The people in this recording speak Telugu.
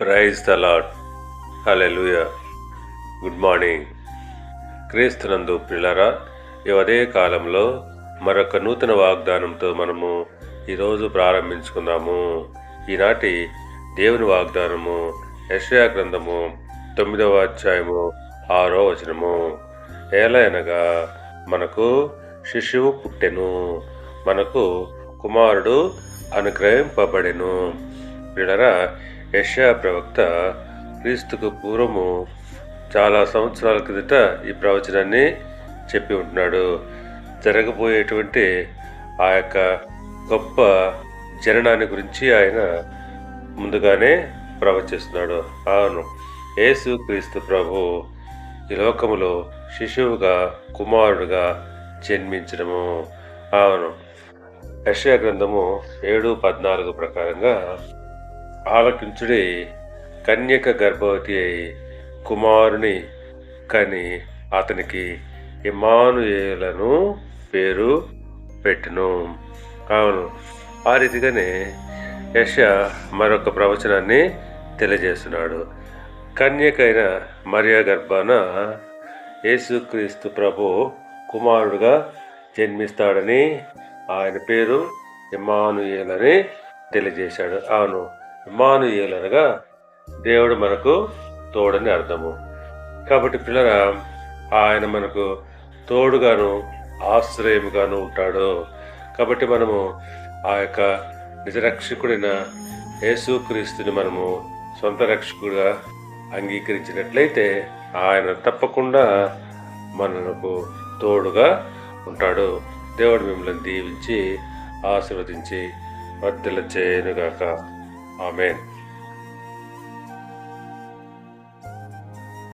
Praise the Lord hallelujah good morning క్రీస్తునందు పిల్లరా ఈ అదే కాలంలో మరొక నూతన వాగ్దానంతో మనము ఈరోజు ప్రారంభించుకుందాము. ఈనాటి దేవుని వాగ్దానము యెషయా గ్రంథము తొమ్మిదవ అధ్యాయము ఆరో వచనము. ఏలయనగా మనకు శిశువు పుట్టెను మనకు కుమారుడు అనుగ్రహింపబడెను. పిల్లరా యెషయా ప్రవక్త క్రీస్తుకు పూర్వము చాలా సంవత్సరాల క్రిందట ఈ ప్రవచనాన్ని చెప్పి ఉంటున్నాడు. జరగబోయేటువంటి ఆ యొక్క గొప్ప జననాన్ని గురించి ఆయన ముందుగానే ప్రవచిస్తున్నాడు. అవును యేసు క్రీస్తు ప్రభు ఈ లోకములో శిశువుగా కుమారుడుగా జన్మించడము. అవును యష్యా గ్రంథము ఏడు పద్నాలుగు ప్రకారంగా ఆలకించుడి కన్యక గర్భవతి అయి కుమారుని కని అతనికి ఇమానుయేలను పేరు పెట్టును. అవును ఆ రీతిగానే యశ మరొక ప్రవచనాన్ని తెలియజేస్తున్నాడు. కన్యకైన మరియా గర్భాన యేసుక్రీస్తు ప్రభు కుమారుడుగా జన్మిస్తాడని ఆయన పేరు ఇమానుయేలని తెలియజేశాడు. అవును ఇమానుయేలనగా దేవుడు మనకు తోడని అర్థము. కాబట్టి పిల్లల ఆయన మనకు తోడుగాను ఆశ్రయముగాను ఉంటాడు. కాబట్టి మనము ఆ యొక్క నిజరక్షకుడైన యేసుక్రీస్తుని మనము సొంత రక్షకుడిగా అంగీకరించినట్లయితే ఆయన తప్పకుండా మనకు తోడుగా ఉంటాడు. దేవుడు మిమ్మల్ని దీవించి ఆశీర్వదించి వర్ధల చేయనుగాక Amen.